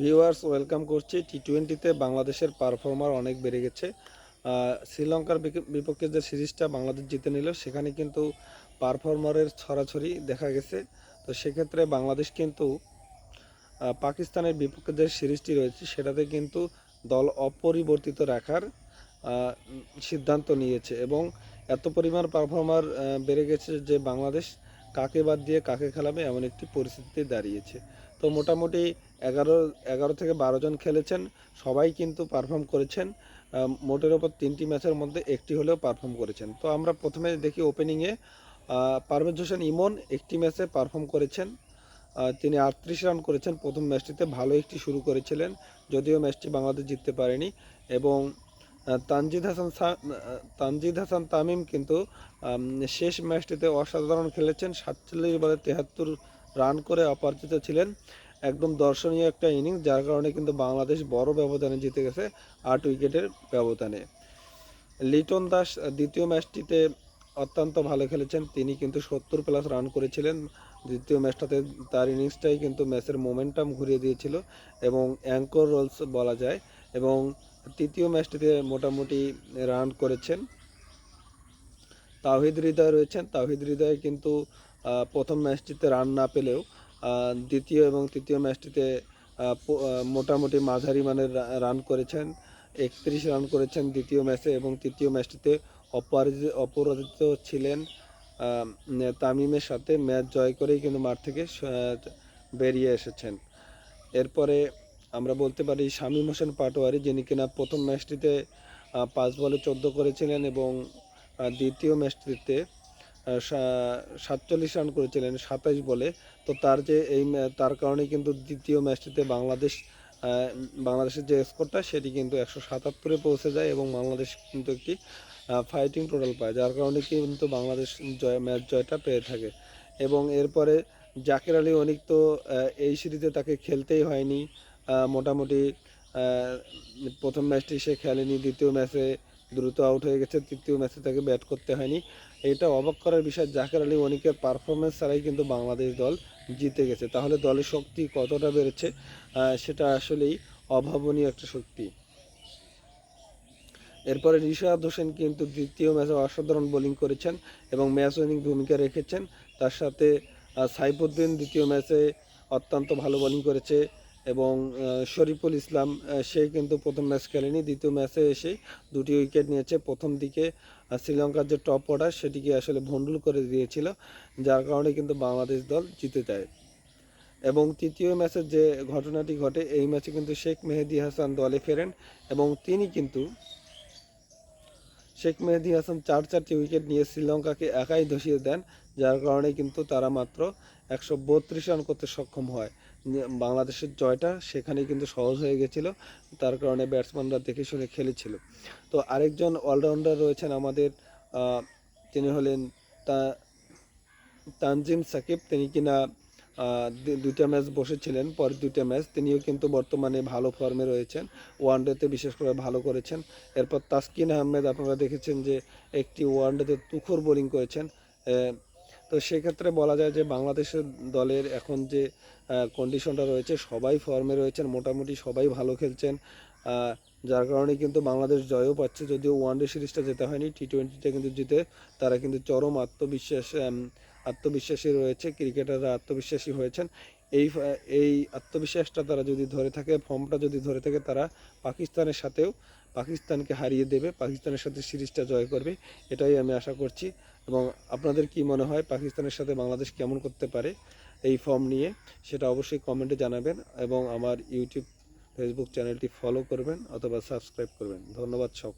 Viewers, welcome করছি। টি টোয়েন্টিতে বাংলাদেশের পারফর্মার অনেক বেড়ে গেছে। শ্রীলঙ্কার বিপক্ষে যে সিরিজটা বাংলাদেশ জিতে নিল, সেখানে কিন্তু পারফর্মারের ছড়াছড়ি দেখা গেছে। তো সেক্ষেত্রে বাংলাদেশ কিন্তু পাকিস্তানের বিপক্ষে যে সিরিজটি রয়েছে, সেটাতে কিন্তু দল অপরিবর্তিত রাখার সিদ্ধান্ত নিয়েছে। এবং এত পরিমাণ পারফর্মার বেড়ে গেছে যে বাংলাদেশ কাকে বাদ দিয়ে কাকে খেলাবে এমন একটি পরিস্থিতিতে দাঁড়িয়েছে। তো মোটামুটি এগারো এগারো থেকে বারো জন খেলেছেন। সবাই কিন্তু পারফর্ম করেছেন। মোটের ওপর তিনটি ম্যাচের মধ্যে একটি হলেও পারফর্ম করেছেন। তো আমরা প্রথমে দেখি ওপেনিংয়ে পারভেজ হোসেন ইমন একটি ম্যাচে পারফর্ম করেছেন। তিনি আটত্রিশ রান করেছেন। প্রথম ম্যাচটিতে ভালো একটি শুরু করেছিলেন, যদিও ম্যাচটি বাংলাদেশ জিততে পারেনি। এবং তানজিদ হাসান তানজিদ হাসান তামিম কিন্তু শেষ ম্যাচটিতে অসাধারণ খেলেছেন। সাতচল্লিশ বলে তেহাত্তর রান করে অপরাজিত ছিলেন একদম দর্শনীয় একটা ইনিংস, যার কারণে কিন্তু বাংলাদেশ বড় ব্যবধানে জিতে গেছে আট উইকেটের ব্যবধানে। লিটন দাস দ্বিতীয় ম্যাচটিতে অত্যন্ত ভালো খেলেছেন। তিনি কিন্তু সত্তর প্লাস রান করেছিলেন। দ্বিতীয় ম্যাচটাতে তার ইনিংসটাই কিন্তু ম্যাচের মোমেন্টাম ঘুরিয়ে দিয়েছিল এবং অ্যাঙ্কর রোলস বলা যায় এবং তৃতীয় ম্যাচটিতে মোটামুটি রান করেছেন। তাহিদ হৃদয় রয়েছেন। তাহিদ হৃদয় কিন্তু প্রথম ম্যাচটিতে রান না পেলেও দ্বিতীয় এবং তৃতীয় ম্যাচটিতে মোটামুটি মাঝারি মানের রান করেছেন, একত্রিশ রান করেছেন দ্বিতীয় ম্যাচে এবং তৃতীয় ম্যাচটিতে অপরাজিত অপরাজিত ছিলেন তামিমের সাথে। ম্যাচ জয় করেই কিন্তু মাঠ থেকে বেরিয়ে এসেছেন। এরপরে আমরা বলতে পারি শামীম হোসেন পাটোয়ারি, যিনি কিনা প্রথম ম্যাচটিতে পাঁচ বলে চোদ্দ করেছিলেন এবং দ্বিতীয় ম্যাচটিতে সাতচল্লিশ রান করেছিলেন সাতাইশ বলে। তো তার যে এই তার কারণে কিন্তু দ্বিতীয় ম্যাচটিতে বাংলাদেশ বাংলাদেশের যে স্কোরটা, সেটি কিন্তু একশো সাতাত্তরে পৌঁছে যায় এবং বাংলাদেশ কিন্তু একটি ফাইটিং টোটাল পায়, যার কারণে কিন্তু বাংলাদেশ জয়, ম্যাচ জয়টা পেয়ে থাকে। এবং এরপরে জাকির আলী অনিক তো এই সিরিজে তাকে খেলতেই হয়নি। মোটামুটি প্রথম ম্যাচটি সে খেলেনি, দ্বিতীয় ম্যাচে দ্রুত আউট হয়ে গেছে, তৃতীয় ম্যাচে তাকে ব্যাট করতে হয়নি। এটা অবাক করার বিষয়, জাকের আলী অনিকের পারফরমেন্স ছাড়াই কিন্তু বাংলাদেশ দল জিতে গেছে। তাহলে দলের শক্তি কতটা বেড়েছে সেটা আসলেই অভাবনীয় একটা শক্তি। এরপরে রিশাদ হোসেন কিন্তু দ্বিতীয় ম্যাচে অসাধারণ বোলিং করেছেন এবং ম্যাচ উইনিং ভূমিকা রেখেছেন। তার সাথে সাইফুদ্দিন দ্বিতীয় ম্যাচে অত্যন্ত ভালো বোলিং করেছে। এবং শরীফুল ইসলাম সে কিন্তু প্রথম ম্যাচ খেলেনি, দ্বিতীয় ম্যাচে এসে দুটি উইকেট নিয়েছে। প্রথম দিকে শ্রীলঙ্কার যে টপ অর্ডার সেটিকে আসলে ভণ্ডুল করে দিয়েছিল, যার কারণে কিন্তু বাংলাদেশ দল জিতে যায়। এবং তৃতীয় ম্যাচের যে ঘটনাটি ঘটে, এই ম্যাচে কিন্তু শেখ মেহেদি হাসান দলে ফেরেন এবং তিনি কিন্তু শেখ মেহেদি হাসান চার চারটি উইকেট নিয়ে শ্রীলঙ্কাকে একাই ধসিয়ে দেন, যার কারণে কিন্তু তারা মাত্র একশো বত্রিশ রান করতে সক্ষম হয়। বাংলাদেশের জয়টা সেখানে কিন্তু সহজ হয়ে গেছিল। তার কারণে ব্যাটসম্যানরা দেখে শুনে খেলেছিল। তো আরেকজন অলরাউন্ডার রয়েছেন আমাদের তিনি হলেন তা, তানজিম সাকিব। তিনি কিনা দুইটা ম্যাচ বসেছিলেন, পরের দুইটা ম্যাচ তিনিও কিন্তু বর্তমানে ভালো ফর্মে রয়েছেন। ওয়ানডেতে বিশেষ করে ভালো করেছেন। এরপর তাসকিন আহমেদ, আপনারা দেখেছেন যে একটি ওয়ানডেতে তুখর বোলিং করেছেন। তো সেক্ষেত্রে বলা যায় যে বাংলাদেশের দলের এখন যে কন্ডিশনটা রয়েছে, সবাই ফর্মে রয়েছেন, মোটামুটি সবাই ভালো খেলছেন। যার কারণে কিন্তু বাংলাদেশ জয়ও পাচ্ছে। যদিও ওয়ানডে সিরিজটা যেতে হয়নি টি টোয়েন্টিটা কিন্তু জিতে, তারা কিন্তু চরম আত্মবিশ্বাস আত্মবিশ্বাসী রয়েছে, ক্রিকেটাররা আত্মবিশ্বাসী হয়েছেন। এই এই আত্মবিশ্বাসটা তারা যদি ধরে থাকে ফর্মটা যদি ধরে থাকে, তারা পাকিস্তানের সাথেও পাকিস্তানকে হারিয়ে দেবে, পাকিস্তানের সাথে সিরিজটা জয় করবে, এটাই আমি আশা করছি। এবং আপনাদের কি মনে হয়, পাকিস্তানের সাথে বাংলাদেশ কেমন করতে পারে এই ফর্ম নিয়ে, সেটা অবশ্যই কমেন্টে জানাবেন এবং আমার ইউটিউব, ফেসবুক চ্যানেলটি ফলো করবেন অথবা সাবস্ক্রাইব করবেন। ধন্যবাদ সকল।